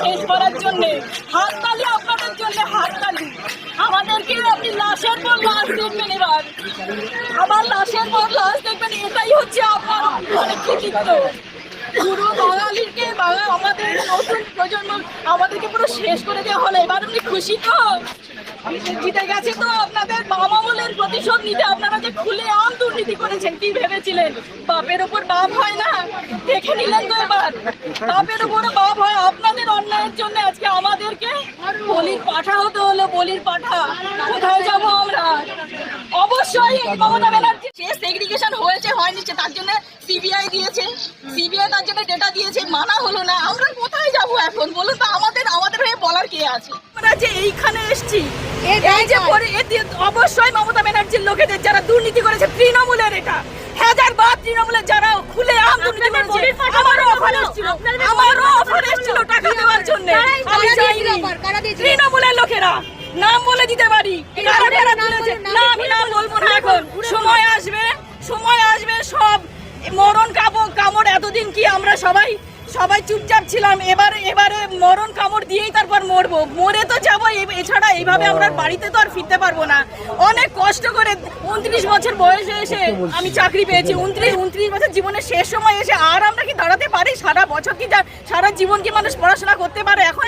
শেষ করার জন্য হাততালি আপনাদের জন্য হাততালি। আমাদেরকে আপনি লাশের পর লাশ দেখবেন এবার। আমার লাশের পর লাশ দেখবেন এটাই হচ্ছে আপনার মানে কৃতিত্ব। পুরো আমাদের নতুন প্রজন্ম আমাদেরকে পুরো শেষ করে দেওয়া হলো। এবার আপনি খুশি তো? জিতে গেছে তো। আপনাদের আমলের প্রতিশোধ নিতে আপনারা যে খুলে আম দুর্নীতি করেছেন, কি ভেবেছিলেন? বাপের উপর বাপ হয় না? দেখে নিলেন তো এবার। বাপের উপর বাপ হয়। আপনাদের অন্যায়ের জন্য আজকে আমাদেরকে বলির পাঠা হতে হলো, বলির পাঠা। কোথায় যাব আমরা? অবশ্যই মমতা ব্যানার্জি যে সেগ্রিগেশন হয়েছে, হয়নি তার জন্য সিবিআই দিয়েছে সিবিআই তার জন্য ডেটা দিয়েছে মানা হলো না। আমরা কোথায় যাব এখন? বলুন তো আমাদের আমাদের হয়ে বলার কে আছে? আমরা যে এইখানে এসেছি এই যে পরে এতে অবশ্যই মমতা ব্যানার্জির লোকেদের যারা দুর্নীতি করেছে তৃণমূলের এটা। হাজার বার তৃণমূলের যারা খুলে আম দুর্নীতি করেছে আমারও অফার এসেছিল। আমারও অফার এসেছিল টাকা দেওয়ার জন্য। আমি চাইনি তৃণমূলের লোকেরা। নাম বলে দিতে পারি। কারা কারা তুলেছে? না আমি নাম বলব না এখন। সময় আসবে সময় আসবে সব মরণ এতদিন কি আমরা সবাই সবাই চুপচাপ ছিলাম? এবারে এবারে মরণ কামড় দিয়েই তারপর মরবো। মরে তো যাব এছাড়া এইভাবে আমরা বাড়িতে তো আর ফিরতে পারব না। অনেক কষ্ট করে উনত্রিশ বছর বয়সে এসে আমি চাকরি পেয়েছি। উনত্রিশ উনত্রিশ বছর জীবনের শেষ সময় এসে আর আমরা কি দাঁড়াতে পারি? সারা বছর কি সারা জীবন কি মানুষ পড়াশোনা করতে পারে? এখন